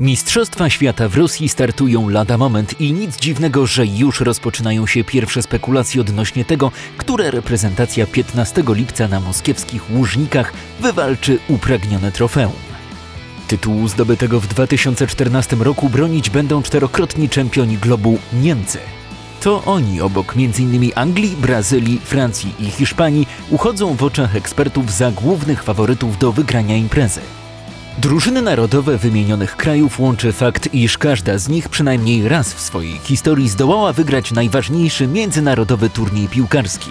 Mistrzostwa świata w Rosji startują lada moment i nic dziwnego, że już rozpoczynają się pierwsze spekulacje odnośnie tego, która reprezentacja 15 lipca na moskiewskich Łużnikach wywalczy upragnione trofeum. Tytułu zdobytego w 2014 roku bronić będą czterokrotni czempioni globu Niemcy. To oni, obok m.in. Anglii, Brazylii, Francji i Hiszpanii, uchodzą w oczach ekspertów za głównych faworytów do wygrania imprezy. Drużyny narodowe wymienionych krajów łączy fakt, iż każda z nich przynajmniej raz w swojej historii zdołała wygrać najważniejszy międzynarodowy turniej piłkarski.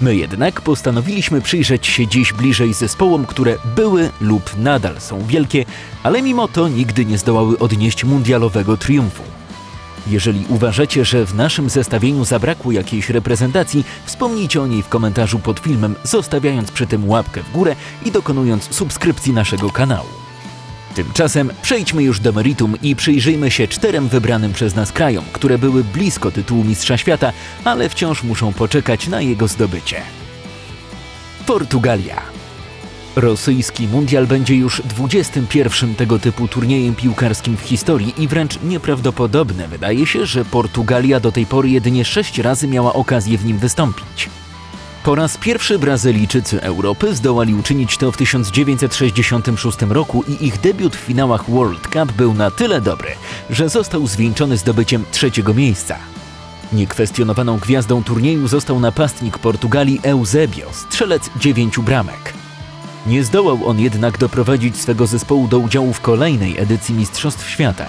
My jednak postanowiliśmy przyjrzeć się dziś bliżej zespołom, które były lub nadal są wielkie, ale mimo to nigdy nie zdołały odnieść mundialowego triumfu. Jeżeli uważacie, że w naszym zestawieniu zabrakło jakiejś reprezentacji, wspomnijcie o niej w komentarzu pod filmem, zostawiając przy tym łapkę w górę i dokonując subskrypcji naszego kanału. Tymczasem przejdźmy już do meritum i przyjrzyjmy się czterem wybranym przez nas krajom, które były blisko tytułu Mistrza Świata, ale wciąż muszą poczekać na jego zdobycie. Portugalia. Rosyjski mundial będzie już 21 tego typu turniejem piłkarskim w historii i wręcz nieprawdopodobne wydaje się, że Portugalia do tej pory jedynie 6 razy miała okazję w nim wystąpić. Po raz pierwszy Brazylijczycy Europy zdołali uczynić to w 1966 roku i ich debiut w finałach World Cup był na tyle dobry, że został zwieńczony zdobyciem trzeciego miejsca. Niekwestionowaną gwiazdą turnieju został napastnik Portugalii Eusebio, strzelec dziewięciu bramek. Nie zdołał on jednak doprowadzić swego zespołu do udziału w kolejnej edycji Mistrzostw Świata.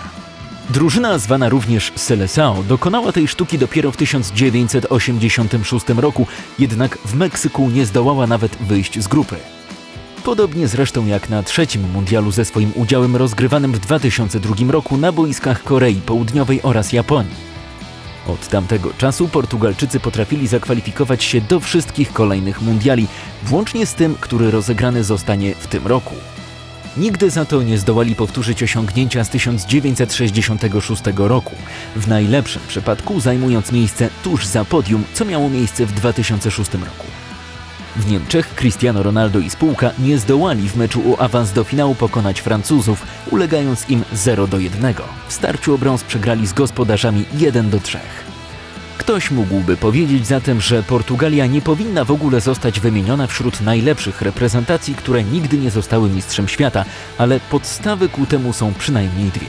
Drużyna zwana również Seleção dokonała tej sztuki dopiero w 1986 roku, jednak w Meksyku nie zdołała nawet wyjść z grupy. Podobnie zresztą jak na trzecim mundialu ze swoim udziałem rozgrywanym w 2002 roku na boiskach Korei Południowej oraz Japonii. Od tamtego czasu Portugalczycy potrafili zakwalifikować się do wszystkich kolejnych mundiali, włącznie z tym, który rozegrany zostanie w tym roku. Nigdy za to nie zdołali powtórzyć osiągnięcia z 1966 roku, w najlepszym przypadku zajmując miejsce tuż za podium, co miało miejsce w 2006 roku. W Niemczech Cristiano Ronaldo i spółka nie zdołali w meczu o awans do finału pokonać Francuzów, ulegając im 0 do 1. W starciu o brąz przegrali z gospodarzami 1 do 3. Ktoś mógłby powiedzieć zatem, że Portugalia nie powinna w ogóle zostać wymieniona wśród najlepszych reprezentacji, które nigdy nie zostały mistrzem świata, ale podstawy ku temu są przynajmniej dwie.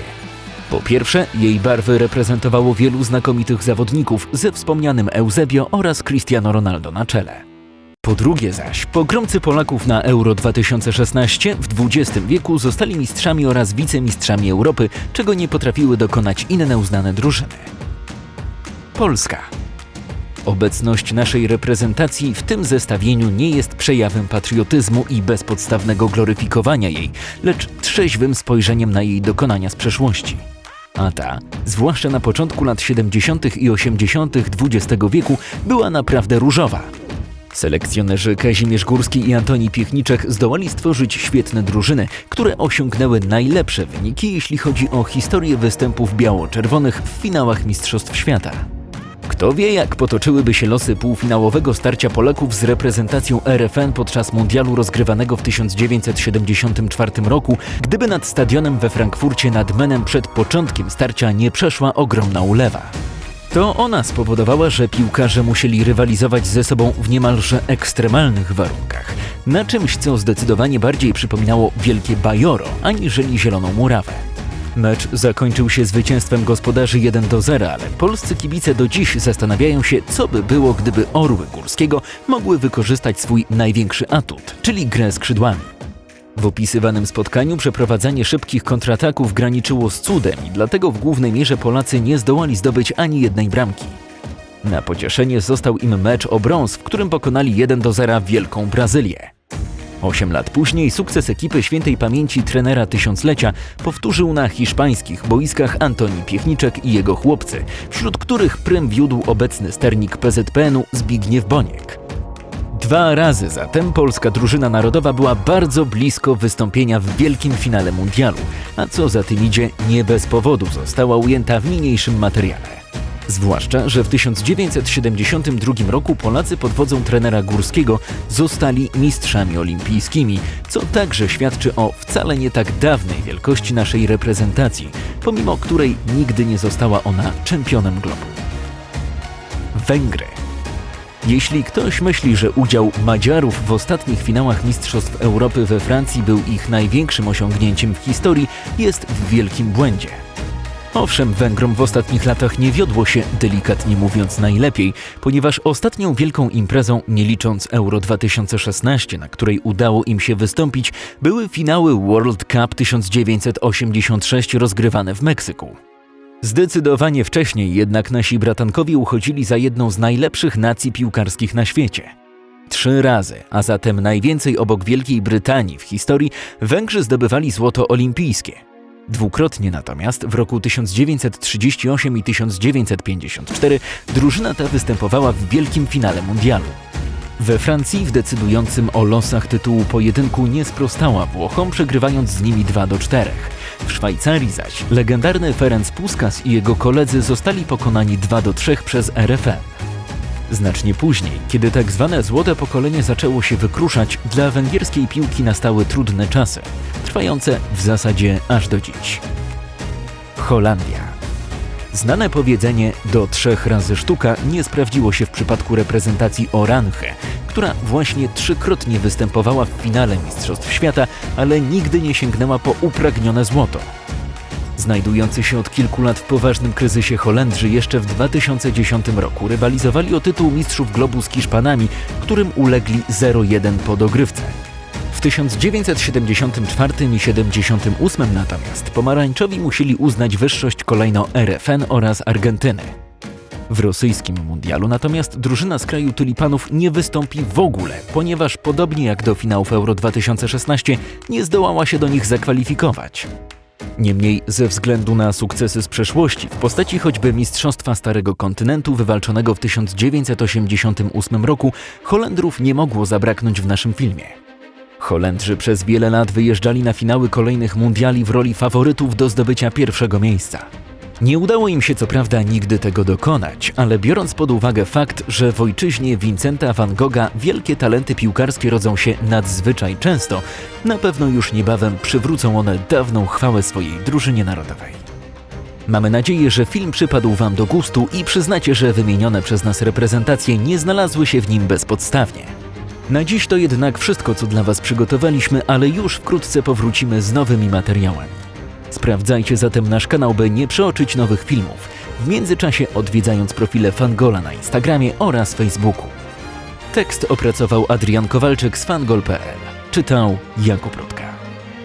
Po pierwsze, jej barwy reprezentowało wielu znakomitych zawodników ze wspomnianym Eusebio oraz Cristiano Ronaldo na czele. Po drugie zaś, pogromcy Polaków na Euro 2016 w XX wieku zostali mistrzami oraz wicemistrzami Europy, czego nie potrafiły dokonać inne uznane drużyny. Polska. Obecność naszej reprezentacji w tym zestawieniu nie jest przejawem patriotyzmu i bezpodstawnego gloryfikowania jej, lecz trzeźwym spojrzeniem na jej dokonania z przeszłości. A ta, zwłaszcza na początku lat 70. i 80. XX wieku, była naprawdę różowa. Selekcjonerzy Kazimierz Górski i Antoni Piechniczek zdołali stworzyć świetne drużyny, które osiągnęły najlepsze wyniki, jeśli chodzi o historię występów biało-czerwonych w finałach Mistrzostw Świata. Kto wie, jak potoczyłyby się losy półfinałowego starcia Polaków z reprezentacją RFN podczas mundialu rozgrywanego w 1974 roku, gdyby nad stadionem we Frankfurcie nad Menem przed początkiem starcia nie przeszła ogromna ulewa. To ona spowodowała, że piłkarze musieli rywalizować ze sobą w niemalże ekstremalnych warunkach, na czymś, co zdecydowanie bardziej przypominało wielkie bajoro, aniżeli zieloną murawę. Mecz zakończył się zwycięstwem gospodarzy 1 do 0, ale polscy kibice do dziś zastanawiają się, co by było, gdyby orły Górskiego mogły wykorzystać swój największy atut, czyli grę skrzydłami. W opisywanym spotkaniu przeprowadzanie szybkich kontrataków graniczyło z cudem i dlatego w głównej mierze Polacy nie zdołali zdobyć ani jednej bramki. Na pocieszenie został im mecz o brąz, w którym pokonali 1 do 0 Wielką Brazylię. Osiem lat później sukces ekipy świętej pamięci trenera tysiąclecia powtórzył na hiszpańskich boiskach Antoni Piechniczek i jego chłopcy, wśród których prym wiódł obecny sternik PZPN-u Zbigniew Boniek. Dwa razy zatem polska drużyna narodowa była bardzo blisko wystąpienia w wielkim finale mundialu, a co za tym idzie, nie bez powodu została ujęta w niniejszym materiale. Zwłaszcza, że w 1972 roku Polacy pod wodzą trenera Górskiego zostali mistrzami olimpijskimi, co także świadczy o wcale nie tak dawnej wielkości naszej reprezentacji, pomimo której nigdy nie została ona czempionem globu. Węgry. Jeśli ktoś myśli, że udział Madziarów w ostatnich finałach Mistrzostw Europy we Francji był ich największym osiągnięciem w historii, jest w wielkim błędzie. Owszem, Węgrom w ostatnich latach nie wiodło się, delikatnie mówiąc, najlepiej, ponieważ ostatnią wielką imprezą, nie licząc Euro 2016, na której udało im się wystąpić, były finały World Cup 1986 rozgrywane w Meksyku. Zdecydowanie wcześniej jednak nasi bratankowie uchodzili za jedną z najlepszych nacji piłkarskich na świecie. Trzy razy, a zatem najwięcej obok Wielkiej Brytanii w historii, Węgrzy zdobywali złoto olimpijskie. Dwukrotnie natomiast w roku 1938 i 1954 drużyna ta występowała w wielkim finale mundialu. We Francji w decydującym o losach tytułu pojedynku nie sprostała Włochom, przegrywając z nimi 2 do 4. W Szwajcarii zaś legendarny Ferenc Puskas i jego koledzy zostali pokonani 2 do 3 przez RFN. Znacznie później, kiedy tak zwane złote pokolenie zaczęło się wykruszać, dla węgierskiej piłki nastały trudne czasy, trwające w zasadzie aż do dziś. Holandia. Znane powiedzenie do trzech razy sztuka nie sprawdziło się w przypadku reprezentacji Orange, która właśnie trzykrotnie występowała w finale Mistrzostw Świata, ale nigdy nie sięgnęła po upragnione złoto. Znajdujący się od kilku lat w poważnym kryzysie Holendrzy jeszcze w 2010 roku rywalizowali o tytuł Mistrzów Globu z Hiszpanami, którym ulegli 0-1 po dogrywce. W 1974 i 78 natomiast pomarańczowi musieli uznać wyższość kolejno RFN oraz Argentyny. W rosyjskim mundialu natomiast drużyna z kraju tulipanów nie wystąpi w ogóle, ponieważ podobnie jak do finałów Euro 2016 nie zdołała się do nich zakwalifikować. Niemniej ze względu na sukcesy z przeszłości w postaci choćby Mistrzostwa Starego Kontynentu wywalczonego w 1988 roku Holendrów nie mogło zabraknąć w naszym filmie. Holendrzy przez wiele lat wyjeżdżali na finały kolejnych mundiali w roli faworytów do zdobycia pierwszego miejsca. Nie udało im się co prawda nigdy tego dokonać, ale biorąc pod uwagę fakt, że w ojczyźnie Vincenta van Gogha wielkie talenty piłkarskie rodzą się nadzwyczaj często, na pewno już niebawem przywrócą one dawną chwałę swojej drużynie narodowej. Mamy nadzieję, że film przypadł Wam do gustu i przyznacie, że wymienione przez nas reprezentacje nie znalazły się w nim bezpodstawnie. Na dziś to jednak wszystko, co dla Was przygotowaliśmy, ale już wkrótce powrócimy z nowymi materiałami. Sprawdzajcie zatem nasz kanał, by nie przeoczyć nowych filmów, w międzyczasie odwiedzając profile Fangola na Instagramie oraz Facebooku. Tekst opracował Adrian Kowalczyk z fangol.pl. Czytał Jakub Rutka.